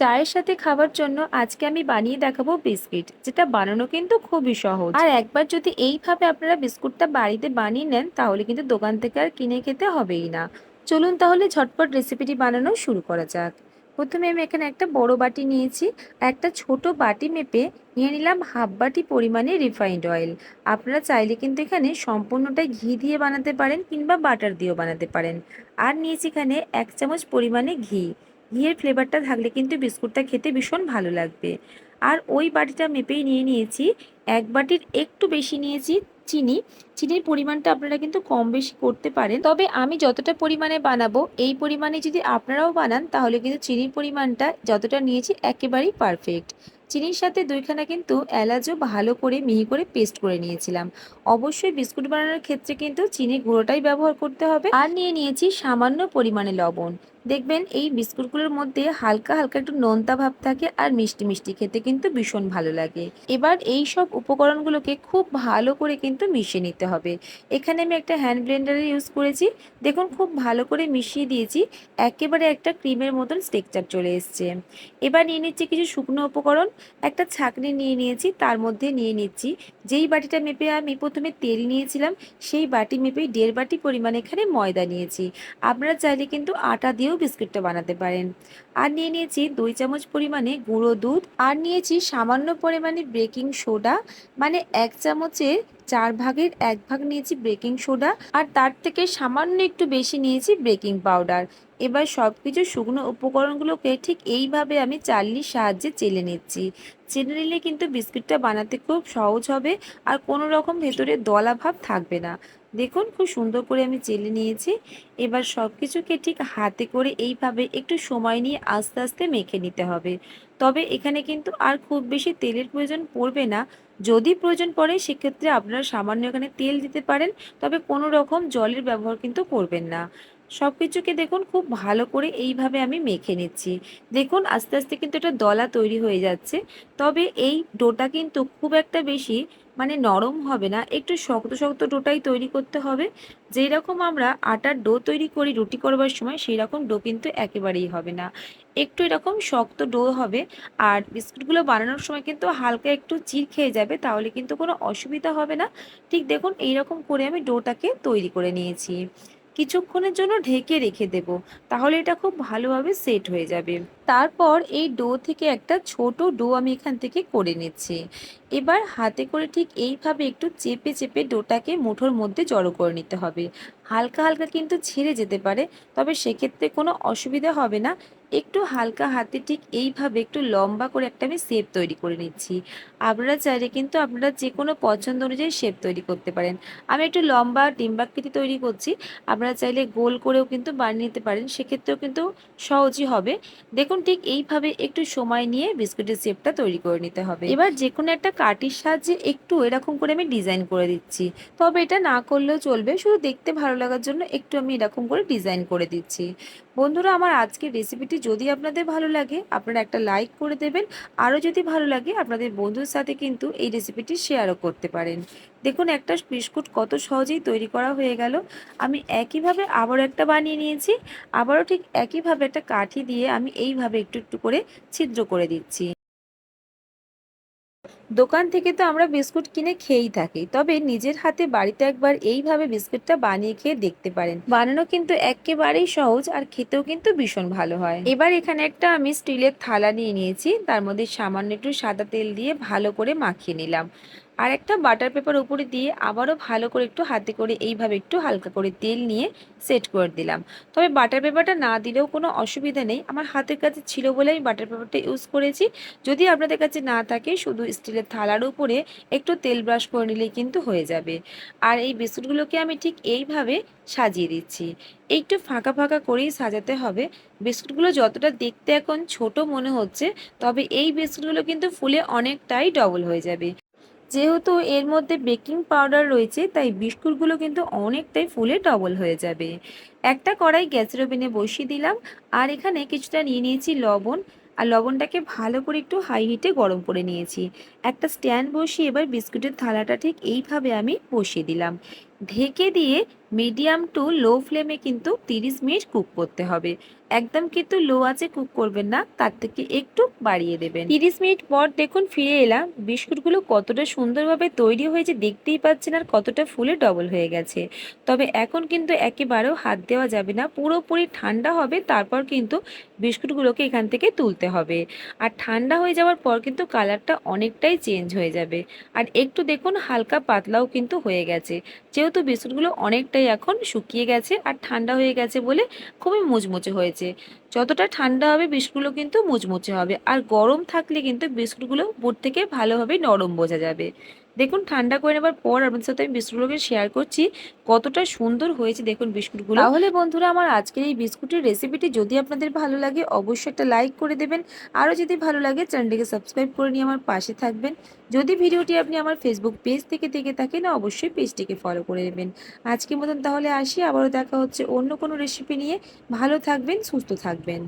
চায়ের সাথে খাবার জন্য আজকে আমি বানিয়ে দেখাবো বিস্কিট, যেটা বানানো কিন্তু খুবই সহজ। আর একবার যদি এইভাবে আপনারা বিস্কুটটা বাড়িতে বানিয়ে নেন, তাহলে কিন্তু দোকান থেকে আর কিনে খেতে হবেই না। চলুন তাহলে ঝটপট রেসিপিটি বানানো শুরু করা যাক। প্রথমে আমি এখানে একটা বড় বাটি নিয়েছি, একটা ছোট বাটি মেপে নিয়ে নিলাম হাফ বাটি পরিমাণে রিফাইন্ড অয়েল আপনারা চাইলে কিন্তু এখানে সম্পূর্ণটাই ঘি দিয়ে বানাতে পারেন কিংবা বাটার দিয়েও বানাতে পারেন। আর নিয়েছি এখানে এক চামচ পরিমাণে ঘি। ঘিয়ের ফ্লেভারটা থাকলে কিন্তু বিস্কুটটা খেতে ভীষণ ভালো লাগবে। আর ওই বাটিটা মেপেই নিয়ে নিয়েছি। এক বাটির একটু বেশি নিয়েছি চিনি। চিনির পরিমাণটা আপনারা কিন্তু কম বেশি করতে পারেন। তবে আমি যতটা পরিমাণে বানাবো, এই পরিমাণে যদি আপনারাও বানান, তাহলে কিন্তু চিনির পরিমাণটা যতটা নিয়েছি একেবারেই পারফেক্ট চিনির সাথে দুইখানা কিন্তু এলাচও ভালো করে মিহি করে পেস্ট করে নিয়েছিলাম। অবশ্যই বিস্কুট বানানোর ক্ষেত্রে কিন্তু চিনি গুঁড়োটাই ব্যবহার করতে হবে। আর নিয়ে নিয়েছি সামান্য পরিমাণে লবণ। দেখবেন এই বিস্কুটগুলোর মধ্যে হালকা হালকা একটু নোনতা ভাব থাকে আর মিষ্টি মিষ্টি খেতে কিন্তু ভীষণ ভালো লাগে। এবার এই সব উপকরণগুলোকে খুব ভালো করে কিন্তু মিশিয়ে নিতে হবে। এখানে আমি একটা হ্যান্ড ব্লেন্ডারের ইউজ করেছি। দেখুন খুব ভালো করে মিশিয়ে দিয়েছি। একেবারে একটা ক্রিমের মতন স্টেকচার চলে এসছে। এবার নিয়ে নিচ্ছি কিছু শুকনো উপকরণ। একটা ছাঁকনি নিয়ে নিয়েছি, তার মধ্যে নিয়ে নিচ্ছি। যেই বাটিটা মেপে আমি প্রথমে তেল নিয়েছিলাম, সেই বাটি মেপেই দেড় বাটি পরিমাণে এখানে ময়দা নিয়েছি। আপনারা চাইলে কিন্তু আটা দিয়েও বিস্কুটটা বানাতে পারেন। আর নিয়ে নিয়েছি দুই চামচ পরিমাণে গুঁড়ো দুধ আর নিয়েছি সামান্য পরিমাণে বেকিং সোডা মানে এক চামচের চার ভাগের এক ভাগ নিয়েছি বেকিং সোডা আর তার থেকে সামান্য একটু বেশি নিয়েছি বেকিং পাউডার এবার সব কিছু শুকনো উপকরণগুলোকে ঠিক এইভাবে আমি চালনির সাহায্যে চেলে নিচ্ছি। চেলে নিলে কিন্তু বিস্কুটটা বানাতে খুব সহজ হবে আর কোনো রকম ভেতরে দলা ভাব থাকবে না। দেখুন খুব সুন্দর করে আমি চেলে নিয়েছি। এবার সব কিছুকে ঠিক হাতে করে এইভাবে একটু সময় নিয়ে আস্তে আস্তে মেখে নিতে হবে। তবে এখানে কিন্তু আর খুব বেশি তেলের প্রয়োজন পড়বে না। যদি প্রয়োজন পড়ে, সেক্ষেত্রে আপনারা সামান্য এখানে তেল দিতে পারেন, তবে কোনো রকম জলের ব্যবহার কিন্তু করবেন না। সব কিছুকে দেখুন, খুব ভালো করে এইভাবে আমি মেখে নিচ্ছি। দেখুন, আস্তে আস্তে কিন্তু এটা দলা তৈরি হয়ে যাচ্ছে। তবে এই ডোটা কিন্তু খুব একটা বেশি মানে নরম হবে না, একটু শক্ত শক্ত ডোটাই তৈরি করতে হবে। যেই রকম আমরা আটার ডো তৈরি করি রুটি করবার সময় সেই রকম ডো কিন্তু একেবারেই হবে না। একটু এরকম শক্ত ডো হবে, আর বিস্কুটগুলো বানানোর সময় কিন্তু হালকা একটু চির খেয়ে যাবে, তাহলে কিন্তু কোনো অসুবিধা হবে না। ঠিক দেখুন, এইরকম করে আমি ডোটাকে তৈরি করে নিয়েছি। কিছুক্ষণের জন্য ঢেকে রেখে দেব, তাহলে এটা খুব ভালোভাবে সেট হয়ে যাবে। তারপর এই ডো থেকে একটা ছোট ডো আমি এখান থেকে করে নিচ্ছি। এবার হাতে করে ঠিক এইভাবে একটু চেপে চেপে ডোটাকে মুঠোর মধ্যে জড়ো করে নিতে হবে। হালকা হালকা কিন্তু ছিঁড়ে যেতে পারে, তবে সেক্ষেত্রে কোনো অসুবিধা হবে না। একটু হালকা হাতে ঠিক এইভাবে একটু লম্বা করে একটা আমি শেপ তৈরি করে নিচ্ছি। আপনারা চাইলে কিন্তু আপনারা যে কোনো পছন্দ অনুযায়ী শেপ তৈরি করতে পারেন। আমি একটু লম্বা ডিম্বাকৃতি তৈরি করছি। আপনারা চাইলে গোল করেও কিন্তু বানিয়ে নিতে পারেন। সেক্ষেত্রেও কিন্তু সহজই হবে। দেখুন ঠিক এইভাবে একটু সময় নিয়ে বিস্কুটের শেপটা তৈরি করে নিতে হবে। এবার যে কোনো একটা কাঠির সাহায্যে একটু এরকম করে আমি ডিজাইন করে দিচ্ছি। তবে এটা না করলেও চলবে। শুধু দেখতে ভালো লাগার জন্য একটু আমি এরকম করে ডিজাইন করে দিচ্ছি। বন্ধুরা, আমার আজকের রেসিপিটি যদি আপনাদের ভালো লাগে, আপনারা একটা লাইক করে দেবেন। আরও যদি ভালো লাগে, আপনাদের বন্ধুর সাথে কিন্তু এই রেসিপিটি শেয়ারও করতে পারেন। দেখুন, একটা বিস্কুট কত সহজেই তৈরি করা হয়ে গেল। আমি একইভাবে আবারও একটা বানিয়ে নিয়েছি। আবারও ঠিক একইভাবে একটা কাঠি দিয়ে আমি এইভাবে একটু একটু করে ছিদ্র করে দিচ্ছি। দোকান থেকে তো আমরা বিস্কুট কিনে খেয়েই থাকি। তবে নিজের হাতে বাড়িতে একবার এইভাবে বিস্কুটটা বানিয়ে খেয়ে দেখতে পারেন। বানানো কিন্তু একেবারেই সহজ আর খেতেও কিন্তু ভীষণ ভালো হয়। এবার এখানে একটা আমি স্টিলের থালা নিয়ে নিয়েছি। তার মধ্যে সামান্য একটু সাদা তেল দিয়ে ভালো করে মাখিয়ে নিলাম। আর একটা বাটার পেপার উপরে দিয়ে আবারও ভালো করে একটু হাতে করে এইভাবে একটু হালকা করে তেল নিয়ে সেট করে দিলাম। তবে বাটার পেপারটা না দিলেও কোনো অসুবিধা নেই। আমার হাতের কাছে ছিল বলে আমি বাটার পেপারটা ইউজ করেছি। যদি আপনাদের কাছে না থাকে, শুধু স্টিলের থালার উপরে একটু তেল ব্রাশ করে নিলেই কিন্তু হয়ে যাবে। আর এই বিস্কুটগুলোকে আমি ঠিক এইভাবে সাজিয়ে দিচ্ছি। একটু ফাঁকা ফাঁকা করেই সাজাতে হবে। বিস্কুটগুলো যতটা দেখতে এখন ছোট মনে হচ্ছে, তবে এই বিস্কুটগুলো কিন্তু ফুলে অনেকটাই ডবল হয়ে যাবে। যেহেতু এর মধ্যে বেকিং পাউডার রয়েছে, তাই বিস্কুটগুলো কিন্তু অনেকটাই ফুলে ডবল হয়ে যাবে। একটা কড়াই গ্যাসের ওভেনে বসিয়ে দিলাম, আর এখানে কিছুটা নিয়ে নিয়েছি লবণ। আর লবণটাকে ভালো করে একটু হাই হিটে গরম করে নিয়েছি। একটা স্ট্যান্ড বসিয়ে এবার বিস্কুটের থালাটা ঠিক এইভাবে আমি বসিয়ে দিলাম। ঢেকে দিয়ে মিডিয়াম টু লো ফ্লেমে কিন্তু তিরিশ মিনিট কুক করতে হবে। একদম কিন্তু লো আছে কুক করবেন না, তার থেকে একটু বাড়িয়ে দেবেন। তিরিশ মিনিট পর দেখুন ফিরে এলাম। বিস্কুটগুলো কতটা সুন্দরভাবে তৈরি হয়েছে দেখতেই পাচ্ছেন আর কতটা ফুলে ডবল হয়ে গেছে। তবে এখন কিন্তু একেবারেও হাত দেওয়া যাবে না, পুরোপুরি ঠান্ডা হবে, তারপর কিন্তু বিস্কুটগুলোকে এখান থেকে তুলতে হবে। আর ঠান্ডা হয়ে যাওয়ার পর কিন্তু কালারটা অনেকটাই চেঞ্জ হয়ে যাবে। আর একটু দেখুন হালকা পাতলাও কিন্তু হয়ে গেছে। যেহেতু বিস্কুটগুলো অনেকটাই এখন শুকিয়ে গেছে আর ঠান্ডা হয়ে গেছে বলে খুবই মুচমুচে হয়েছে। যতটা ঠান্ডা হবে বিস্কুটগুলো কিন্তু মুচমুচে হবে। আর গরম থাকলে কিন্তু বিস্কুটগুলো উপর থেকে ভালোভাবে নরম বোঝা যাবে। দেখুন, ঠান্ডা করে নেবার পর আপনাদের সাথে আমি বিস্কুটগুলোকে শেয়ার করছি। কতটা সুন্দর হয়েছে দেখুন বিস্কুটগুলো। তাহলে বন্ধুরা, আমার আজকের এই বিস্কুটের রেসিপিটি যদি আপনাদের ভালো লাগে, অবশ্যই একটা লাইক করে দেবেন। আরও যদি ভালো লাগে চ্যানেলটিকে সাবস্ক্রাইব করে নিয়ে আমার পাশে থাকবেন। যদি ভিডিওটি আপনি আমার ফেসবুক পেজ থেকে দেখে থাকেন, অবশ্যই পেজটিকে ফলো করে নেবেন। আজকের মতন তাহলে আসি। আবারও দেখা হচ্ছে অন্য কোনো রেসিপি নিয়ে। ভালো থাকবেন, সুস্থ থাকবেন।